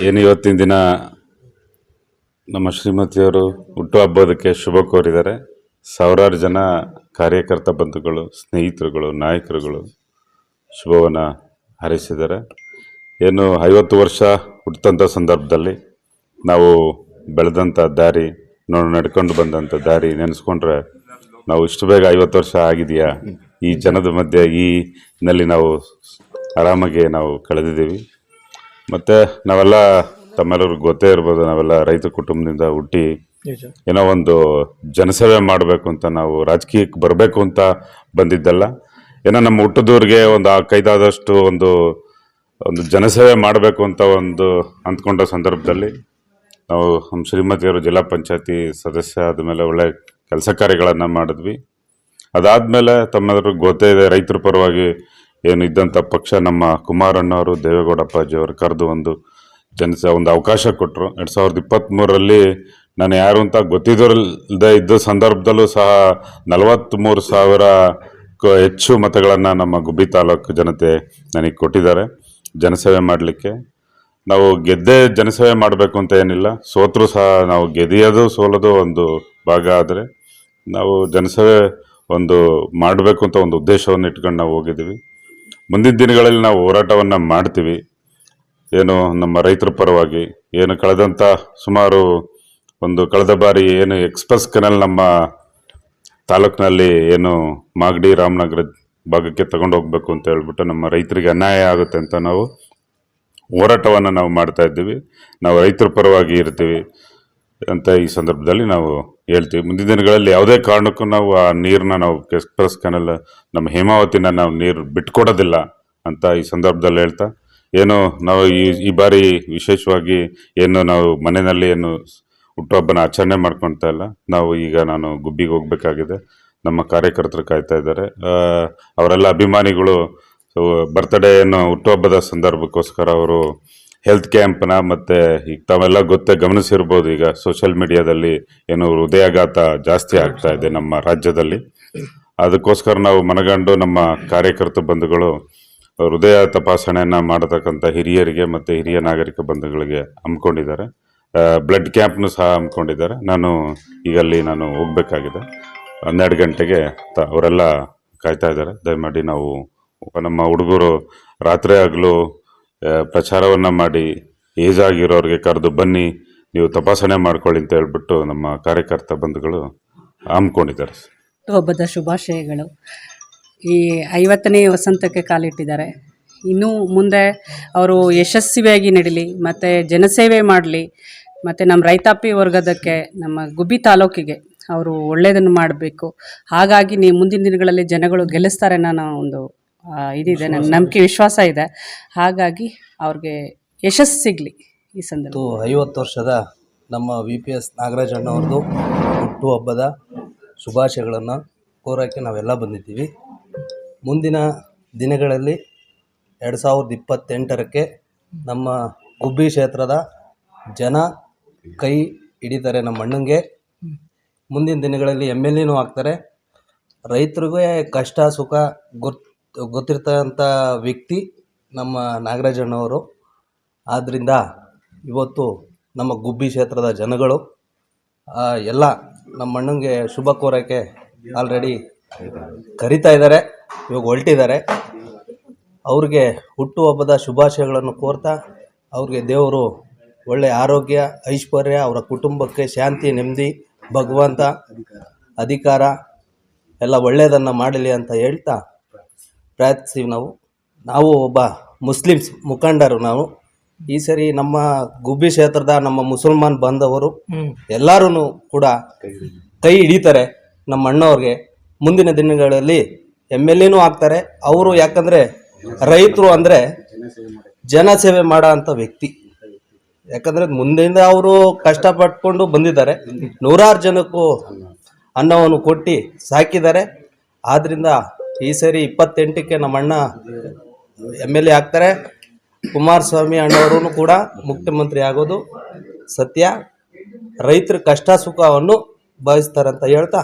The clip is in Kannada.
ಏನು ಇವತ್ತಿನ ದಿನ ನಮ್ಮ ಶ್ರೀಮತಿಯವರು ಹುಟ್ಟುಹಬ್ಬದಕ್ಕೆ ಶುಭ ಕೋರಿದ್ದಾರೆ. ಸಾವಿರಾರು ಜನ ಕಾರ್ಯಕರ್ತ ಬಂಧುಗಳು, ಸ್ನೇಹಿತರುಗಳು, ನಾಯಕರುಗಳು ಶುಭವನ್ನು ಹಾರೈಸಿದ್ದಾರೆ. ಏನು ಐವತ್ತು ವರ್ಷ ಹುಟ್ಟಿದಂಥ ಸಂದರ್ಭದಲ್ಲಿ ನಾವು ಬೆಳೆದಂಥ ದಾರಿ, ನಾವು ನಡ್ಕೊಂಡು ಬಂದಂಥ ದಾರಿ ನೆನೆಸ್ಕೊಂಡ್ರೆ ನಾವು ಇಷ್ಟು ಬೇಗ ಐವತ್ತು ವರ್ಷ ಆಗಿದೆಯಾ? ಈ ಜನದ ಮಧ್ಯೆ ಈ ನಲ್ಲಿ ನಾವು ಆರಾಮಾಗಿ ನಾವು ಕಳೆದಿದ್ದೀವಿ. ಮತ್ತು ನಾವೆಲ್ಲ ತಮ್ಮೆಲ್ಲರಿಗೂ ಗೊತ್ತೇ ಇರ್ಬೋದು ನಾವೆಲ್ಲ ರೈತ ಕುಟುಂಬದಿಂದ ಹುಟ್ಟಿ ಏನೋ ಒಂದು ಜನಸೇವೆ ಮಾಡಬೇಕು ಅಂತ ನಾವು ರಾಜಕೀಯಕ್ಕೆ ಬರಬೇಕು ಅಂತ ಬಂದಿದ್ದಲ್ಲ. ಏನೋ ನಮ್ಮ ಹುಟ್ಟದೂರಿಗೆ ಒಂದು ಆ ಕೈದಾದಷ್ಟು ಒಂದು ಒಂದು ಜನಸೇವೆ ಮಾಡಬೇಕು ಅಂತ ಒಂದು ಅಂದ್ಕೊಂಡ ಸಂದರ್ಭದಲ್ಲಿ ನಾವು ನಮ್ಮ ಶ್ರೀಮತಿಯವರು ಜಿಲ್ಲಾ ಪಂಚಾಯತಿ ಸದಸ್ಯ ಆದಮೇಲೆ ಒಳ್ಳೆ ಕೆಲಸ ಕಾರ್ಯಗಳನ್ನು ಮಾಡಿದ್ವಿ. ಅದಾದಮೇಲೆ ತಮ್ಮೆಲ್ಲರಿಗೂ ಗೊತ್ತೇ ಇದೆ ರೈತರ ಪರವಾಗಿ ಏನು ಇದ್ದಂಥ ಪಕ್ಷ ನಮ್ಮ ಕುಮಾರಣ್ಣವರು ದೇವೇಗೌಡಪ್ಪಾಜಿಯವರು ಕರೆದು ಒಂದು ಜನಸ ಒಂದು ಅವಕಾಶ ಕೊಟ್ಟರು ಎರಡು ಸಾವಿರದ ಇಪ್ಪತ್ತ್ಮೂರರಲ್ಲಿ ನಾನು ಯಾರು ಅಂತ ಗೊತ್ತಿದ್ದರಲ್ಲದೆ ಇದ್ದ ಸಂದರ್ಭದಲ್ಲೂ ಸಹ ನಲವತ್ತ್ಮೂರು ಸಾವಿರ ಹೆಚ್ಚು ಮತಗಳನ್ನು ನಮ್ಮ ಗುಬ್ಬಿ ತಾಲೂಕು ಜನತೆ ನನಗೆ ಕೊಟ್ಟಿದ್ದಾರೆ ಜನಸೇವೆ ಮಾಡಲಿಕ್ಕೆ. ನಾವು ಗೆದ್ದೇ ಜನಸೇವೆ ಮಾಡಬೇಕು ಅಂತ ಏನಿಲ್ಲ, ಸೋತರೂ ಸಹ ನಾವು ಗೆದಿಯೋದು ಸೋಲೋದು ಒಂದು ಭಾಗ ಆದರೆ ನಾವು ಜನಸೇವೆ ಒಂದು ಮಾಡಬೇಕು ಅಂತ ಒಂದು ಉದ್ದೇಶವನ್ನು ಇಟ್ಕೊಂಡು ನಾವು ಹೋಗಿದ್ದೀವಿ. ಮುಂದಿನ ದಿನಗಳಲ್ಲಿ ನಾವು ಹೋರಾಟವನ್ನು ಮಾಡ್ತೀವಿ. ಏನು ನಮ್ಮ ರೈತರ ಪರವಾಗಿ, ಏನು ಕಳೆದಂಥ ಸುಮಾರು ಒಂದು ಕಳೆದ ಬಾರಿ ಏನು ಎಕ್ಸ್ಪ್ರೆಸ್ ಕೆನಲ್ ನಮ್ಮ ತಾಲೂಕಿನಲ್ಲಿ ಏನು ಮಾಗಡಿ ರಾಮನಗರ ಭಾಗಕ್ಕೆ ತಗೊಂಡು ಹೋಗ್ಬೇಕು ಅಂತ ಹೇಳ್ಬಿಟ್ಟು ನಮ್ಮ ರೈತರಿಗೆ ಅನ್ಯಾಯ ಆಗುತ್ತೆ ಅಂತ ನಾವು ಹೋರಾಟವನ್ನು ನಾವು ಮಾಡ್ತಾ ಇದ್ದೀವಿ. ನಾವು ರೈತರ ಪರವಾಗಿ ಇರ್ತೀವಿ. ಅಂತ ಈ ಸಂದರ್ಭದಲ್ಲಿ ನಾವು ಹೇಳ್ತೀವಿ. ಮುಂದಿನ ದಿನಗಳಲ್ಲಿ ಯಾವುದೇ ಕಾರಣಕ್ಕೂ ನಾವು ಆ ನೀರನ್ನ ನಾವು ಎಕ್ಸ್ಪ್ರೆಸ್ ಕೆನಲ್ ನಮ್ಮ ಹೇಮಾವತಿನ ನಾವು ನೀರು ಬಿಟ್ಕೊಡೋದಿಲ್ಲ ಅಂತ ಈ ಸಂದರ್ಭದಲ್ಲಿ ಹೇಳ್ತಾ, ಏನು ನಾವು ಈ ಈ ಬಾರಿ ವಿಶೇಷವಾಗಿ ಏನು ನಾವು ಮನೆಯಲ್ಲಿ ಏನು ಹುಟ್ಟುಹಬ್ಬನ ಆಚರಣೆ ಮಾಡ್ಕೊಳ್ತಾ ಇಲ್ಲ. ನಾವು ಈಗ ನಾನು ಗುಬ್ಬಿಗೆ ಹೋಗ್ಬೇಕಾಗಿದೆ. ನಮ್ಮ ಕಾರ್ಯಕರ್ತರು ಕಾಯ್ತಾ ಇದ್ದಾರೆ. ಅವರೆಲ್ಲ ಅಭಿಮಾನಿಗಳು ಬರ್ತ್ಡೇಯನ್ನು ಹುಟ್ಟುಹಬ್ಬದ ಸಂದರ್ಭಕ್ಕೋಸ್ಕರ ಅವರು ಹೆಲ್ತ್ ಕ್ಯಾಂಪ್ನ ಮತ್ತು ಈಗ ತಾವೆಲ್ಲ ಗೊತ್ತೇ ಗಮನಿಸಿರ್ಬೋದು, ಈಗ ಸೋಷಿಯಲ್ ಮೀಡಿಯಾದಲ್ಲಿ ಏನು ಹೃದಯಾಘಾತ ಜಾಸ್ತಿ ಆಗ್ತಾ ಇದೆ ನಮ್ಮ ರಾಜ್ಯದಲ್ಲಿ. ಅದಕ್ಕೋಸ್ಕರ ನಾವು ಮನಗಂಡು ನಮ್ಮ ಕಾರ್ಯಕರ್ತ ಬಂಧುಗಳು ಹೃದಯ ತಪಾಸಣೆಯನ್ನು ಮಾಡತಕ್ಕಂಥ ಹಿರಿಯರಿಗೆ ಮತ್ತು ಹಿರಿಯ ನಾಗರಿಕ ಬಂಧುಗಳಿಗೆ ಹಮ್ಮಿಕೊಂಡಿದ್ದಾರೆ. ಬ್ಲಡ್ ಕ್ಯಾಂಪ್ನು ಸಹ ಹಮ್ಮಿಕೊಂಡಿದ್ದಾರೆ. ನಾನು ಈಗ ಅಲ್ಲಿ ನಾನು ಹೋಗಬೇಕಾಗಿದೆ. ಹನ್ನೆರಡು ಗಂಟೆಗೆ ತ, ಅವರೆಲ್ಲ ಕಾಯ್ತಾ ಇದ್ದಾರೆ. ದಯಮಾಡಿ ನಾವು ನಮ್ಮ ಹುಡುಗರು ರಾತ್ರಿ ಆಗಲೂ ಪ್ರಚಾರವನ್ನು ಮಾಡಿ ಏಜ್ ಆಗಿರೋರಿಗೆ ಕರೆದು ಬನ್ನಿ, ನೀವು ತಪಾಸಣೆ ಮಾಡ್ಕೊಳ್ಳಿ ಅಂತ ಹೇಳ್ಬಿಟ್ಟು ನಮ್ಮ ಕಾರ್ಯಕರ್ತ ಬಂಧುಗಳು ಹಮ್ಮಿಕೊಂಡಿದ್ದಾರೆ ಹಬ್ಬದ ಶುಭಾಶಯಗಳು. ಈ ಐವತ್ತನೇ ವಸಂತಕ್ಕೆ ಕಾಲಿಟ್ಟಿದ್ದಾರೆ. ಇನ್ನೂ ಮುಂದೆ ಅವರು ಯಶಸ್ವಿಯಾಗಿ ನಡೀಲಿ, ಮತ್ತು ಜನಸೇವೆ ಮಾಡಲಿ, ಮತ್ತು ನಮ್ಮ ರೈತಾಪಿ ವರ್ಗದಕ್ಕೆ, ನಮ್ಮ ಗುಬ್ಬಿ ತಾಲೂಕಿಗೆ ಅವರು ಒಳ್ಳೆಯದನ್ನು ಮಾಡಬೇಕು. ಹಾಗಾಗಿ ನೀವು ಮುಂದಿನ ದಿನಗಳಲ್ಲಿ ಜನಗಳು ಗೆಲ್ಲಿಸ್ತಾರೆ ನಾನು ಒಂದು ಇದಿದೆ ನನ್ನ ನಂಬಿಕೆ, ವಿಶ್ವಾಸ ಇದೆ. ಹಾಗಾಗಿ ಅವ್ರಿಗೆ ಯಶಸ್ಸು ಸಿಗಲಿ ಈ ಸಂದರ್ಭ. ಐವತ್ತು ವರ್ಷದ ನಮ್ಮ ವಿ ಪಿ ಎಸ್ ನಾಗರಾಜ್ ಅಣ್ಣವ್ರದ್ದು ಹುಟ್ಟುಹಬ್ಬದ ಶುಭಾಶಯಗಳನ್ನು ಕೋರೋಕ್ಕೆ ನಾವೆಲ್ಲ ಬಂದಿದ್ದೀವಿ. ಮುಂದಿನ ದಿನಗಳಲ್ಲಿ ಎರಡು ಸಾವಿರದ ಇಪ್ಪತ್ತೆಂಟರಕ್ಕೆ ನಮ್ಮ ಗುಬ್ಬಿ ಕ್ಷೇತ್ರದ ಜನ ಕೈ ಹಿಡಿತಾರೆ ನಮ್ಮ ಅಣ್ಣಂಗೆ. ಮುಂದಿನ ದಿನಗಳಲ್ಲಿ ಎಂ ಎಲ್ ಎನೂ ಆಗ್ತಾರೆ. ರೈತರಿಗೆ ಕಷ್ಟ, ಸುಖ ಗೊತ್ತು ಗೊತ್ತಿರ್ತಕ್ಕಂಥ ವ್ಯಕ್ತಿ ನಮ್ಮ ನಾಗರಾಜಣ್ಣವರು. ಆದ್ದರಿಂದ ಇವತ್ತು ನಮ್ಮ ಗುಬ್ಬಿ ಕ್ಷೇತ್ರದ ಜನಗಳು ಎಲ್ಲ ನಮ್ಮ ಅಣ್ಣಂಗೆ ಶುಭ ಕೋರೋಕ್ಕೆ ಆಲ್ರೆಡಿ ಕರಿತಾ ಇದ್ದಾರೆ, ಇವಾಗ ಹೊರಟಿದ್ದಾರೆ. ಅವ್ರಿಗೆ ಹುಟ್ಟುಹಬ್ಬದ ಶುಭಾಶಯಗಳನ್ನು ಕೋರ್ತಾ ಅವ್ರಿಗೆ ದೇವರು ಒಳ್ಳೆಯ ಆರೋಗ್ಯ, ಐಶ್ವರ್ಯ, ಅವರ ಕುಟುಂಬಕ್ಕೆ ಶಾಂತಿ, ನೆಮ್ಮದಿ, ಭಗವಂತ, ಅಧಿಕಾರ, ಎಲ್ಲ ಒಳ್ಳೆಯದನ್ನು ಮಾಡಲಿ ಅಂತ ಹೇಳ್ತಾ ಪ್ರಾರ್ಥಿಸ್ತೀವಿ ನಾವು. ನಾವು ಒಬ್ಬ ಮುಸ್ಲಿಮ್ಸ್ ಮುಖಂಡರು ನಾವು. ಈ ಸರಿ ನಮ್ಮ ಗುಬ್ಬಿ ಕ್ಷೇತ್ರದ ನಮ್ಮ ಮುಸಲ್ಮಾನ್ ಬಾಂಧವರು ಎಲ್ಲರೂ ಕೂಡ ಕೈ ಹಿಡಿತಾರೆ ನಮ್ಮ ಅಣ್ಣವ್ರಿಗೆ. ಮುಂದಿನ ದಿನಗಳಲ್ಲಿ ಎಂ ಎಲ್ ಎನೂ ಆಗ್ತಾರೆ. ಅವರು ಯಾಕಂದರೆ ರೈತರು ಅಂದರೆ ಜನಸೇವೆ ಮಾಡೋ ಅಂಥ ವ್ಯಕ್ತಿ. ಯಾಕಂದರೆ ಮುಂದೆಯಿಂದ ಅವರು ಕಷ್ಟಪಟ್ಕೊಂಡು ಬಂದಿದ್ದಾರೆ. ನೂರಾರು ಜನಕ್ಕೂ ಅನ್ನವನ್ನು ಕೊಟ್ಟು ಸಾಕಿದ್ದಾರೆ. ಆದ್ದರಿಂದ ಈ ಸರಿ ಇಪ್ಪತ್ತೆಂಟಕ್ಕೆ ನಮ್ಮ ಅಣ್ಣ ಎಂ ಎಲ್ ಎ ಆಗ್ತಾರೆ. ಕುಮಾರಸ್ವಾಮಿ ಅಣ್ಣವರು ಕೂಡ ಮುಖ್ಯಮಂತ್ರಿ ಆಗೋದು ಸತ್ಯ. ರೈತರ ಕಷ್ಟ ಸುಖವನ್ನು ಭಾವಿಸ್ತಾರಂತ ಹೇಳ್ತಾ